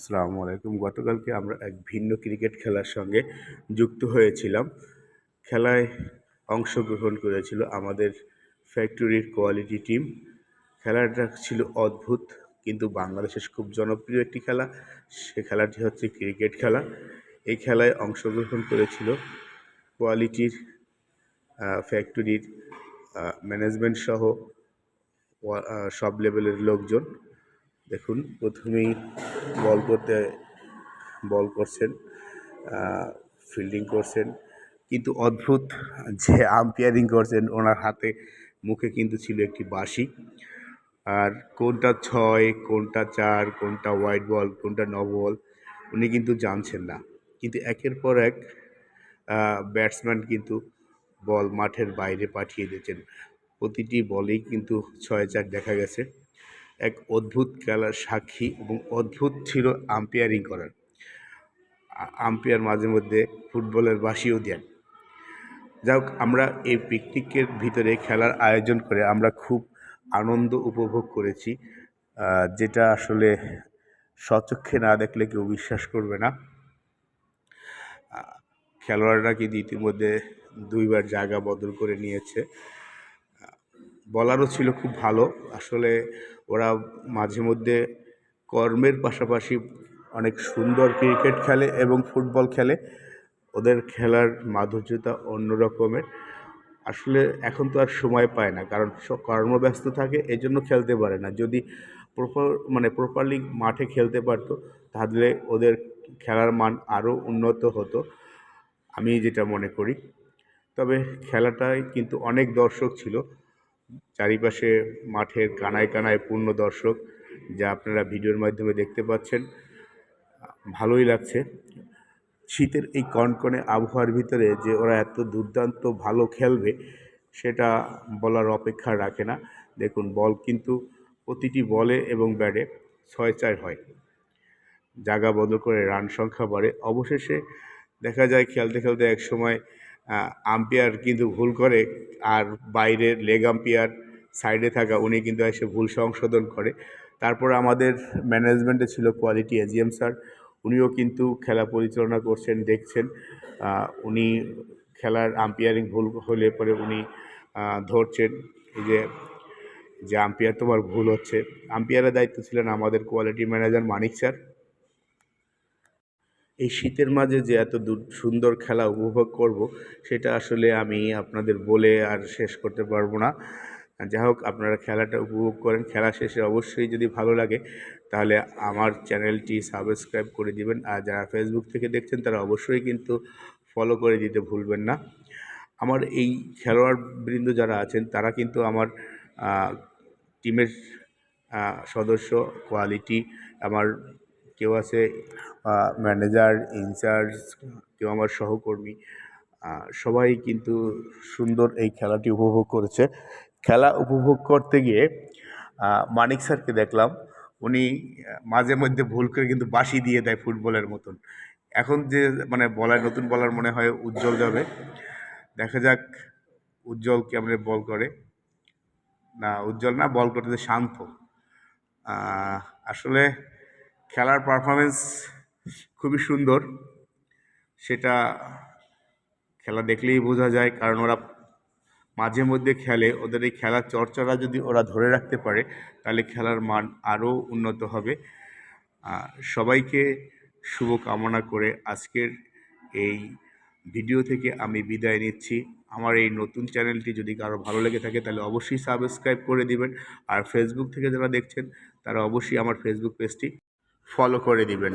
আসসালামু আলাইকুম। গতকালকে আমরা এক ভিন্ন ক্রিকেট খেলার সঙ্গে যুক্ত হয়েছিলাম। খেলায় অংশগ্রহণ করেছিল আমাদের ফ্যাক্টরির কোয়ালিটি টিম। খেলাটা ছিল অদ্ভুত, কিন্তু বাংলাদেশের খুব জনপ্রিয় একটি খেলা। সে খেলাটি হচ্ছে ক্রিকেট খেলা। এই খেলায় অংশগ্রহণ করেছিল কোয়ালিটির ফ্যাক্টরির ম্যানেজমেন্ট সহ সব লেভেলের লোকজন। দেখুন, প্রথমেই বল করতে, বল করছেন ফিল্ডিং করছেন, কিন্তু অদ্ভুত যে আম্পায়ারিং করছেন ওনার হাতে, মুখে কিন্তু ছিল একটি বাঁশি। আর কোনটা ছয়, কোনটা চার, কোনটা হোয়াইট বল কোনটা ন বল উনি কিন্তু জানছেন না। কিন্তু একের পর এক ব্যাটসম্যান কিন্তু বল মাঠের বাইরে পাঠিয়ে দিয়েছেন। প্রতিটি বলেই কিন্তু ছয় চার দেখা গেছে। এক অদ্ভুত খেলার সাক্ষী এবং অদ্ভুত ছিল আম্পায়ারিং করার। আম্পায়ার মাঝে মধ্যে ফুটবলের বাসিও দেন। যাই হোক আমরা এই পিকনিকের ভিতরে খেলার আয়োজন করে আমরা খুব আনন্দ উপভোগ করেছি যেটা আসলে স্বচক্ষে না দেখলে কেউ বিশ্বাস করবে না। খেলোয়াড়রা কিন্তু ইতিমধ্যে দুইবার জায়গা বদল করে নিয়েছে। বলারও ছিল খুব ভালো। আসলে ওরা মাঝে মধ্যে কর্মের পাশাপাশি অনেক সুন্দর ক্রিকেট খেলে এবং ফুটবল খেলে। ওদের খেলার মাধুর্যতা অন্য রকমের। আসলে এখন তো আর সময় পায় না, কারণ কর্মব্যস্ত থাকে এই জন্য খেলতে পারে না। যদি প্রপার মানে প্রপারলি মাঠে খেলতে পারতো, তাহলে ওদের খেলার মান আরও উন্নত হতো, আমি যেটা মনে করি। তবে খেলাটায় কিন্তু অনেক দর্শক ছিল। চারিপাশে মাঠের কানায় কানায় পূর্ণ দর্শক যা আপনারা ভিডিওর মাধ্যমে দেখতে পাচ্ছেন। ভালোই লাগছে। শীতের এই কনকনে আবহাওয়ার ভিতরে যে ওরা এত দুর্দান্ত ভালো খেলবে, সেটা বলার অপেক্ষা রাখে না। দেখুন, বল কিন্তু প্রতিটি বলে এবং ব্যাটে ছয় চার হয়। জায়গা বদল করে রান সংখ্যা বাড়ে। অবশেষে দেখা যায় খেলতে খেলতে এক সময় আম্পায়ার কিন্তু ভুল করে আর বাইরের লেগ আম্পায়ার সাইডে থাকা, উনি কিন্তু এসে ভুল সংশোধন করে। তারপর আমাদের ম্যানেজমেন্টে ছিল কোয়ালিটি এজিএম স্যার উনিও কিন্তু খেলা পরিচালনা করছেন, দেখছেন। উনি খেলার আম্পায়ারিং ভুল হলে পরে উনি ধরছেন যে যে আম্পায়ার তোমার ভুল হচ্ছে। আম্পায়ারের দায়িত্ব ছিলেন আমাদের কোয়ালিটি ম্যানেজার মানিক স্যার এই শীতের মাঝে যে এত সুন্দর খেলা উপভোগ করব, সেটা আসলে আমি আপনাদের বলে আর শেষ করতে পারব না। যাই হোক, আপনারা খেলাটা উপভোগ করেন। খেলা শেষে অবশ্যই যদি ভালো লাগে, তাহলে আমার চ্যানেলটি সাবস্ক্রাইব করে দিবেন। আর যারা ফেসবুক থেকে দেখছেন, তারা অবশ্যই কিন্তু ফলো করে দিতে ভুলবেন না। আমার এই খেলোয়াড় বৃন্দ যারা আছেন, তারা কিন্তু আমার টিমের সদস্য কোয়ালিটি আমার কেউ আছে ম্যানেজার ইনচার্জ কেউ আমার সহকর্মী সবাই কিন্তু সুন্দর এই খেলাটি উপভোগ করেছে। খেলা উপভোগ করতে গিয়ে মানিক স্যারকে দেখলাম। উনি মাঝে মধ্যে ভুল করে কিন্তু বাঁশি দিয়ে দেয় ফুটবলের মতন। এখন যে মানে বলার, নতুন বলার মনে হয় উজ্জ্বল যাবে। দেখা যাক উজ্জ্বল কেমনে বল করে। না, উজ্জ্বল না, বল করতে শান্ত। আসলে খেলার পারফরমেন্স খুবই সুন্দর। সেটা খেলা দেখলেই বোঝা যায়, কারণ ওরা মাঝে মধ্যে খেলে, ওদের এই খেলার চর্চাটা যদি ওরা ধরে রাখতে পারে, তাহলে খেলার মান আরও উন্নত হবে। সবাইকে শুভ কামনা করে আজকের এই ভিডিও থেকে আমি বিদায় নিচ্ছি। আমার এই নতুন চ্যানেলটি যদি কারও ভালো লেগে থাকে, তাহলে অবশ্যই সাবস্ক্রাইব করে দিবেন। আর ফেসবুক থেকে যারা দেখছেন, তারা অবশ্যই আমার ফেসবুক পেজটি ফলো করে দিবেন।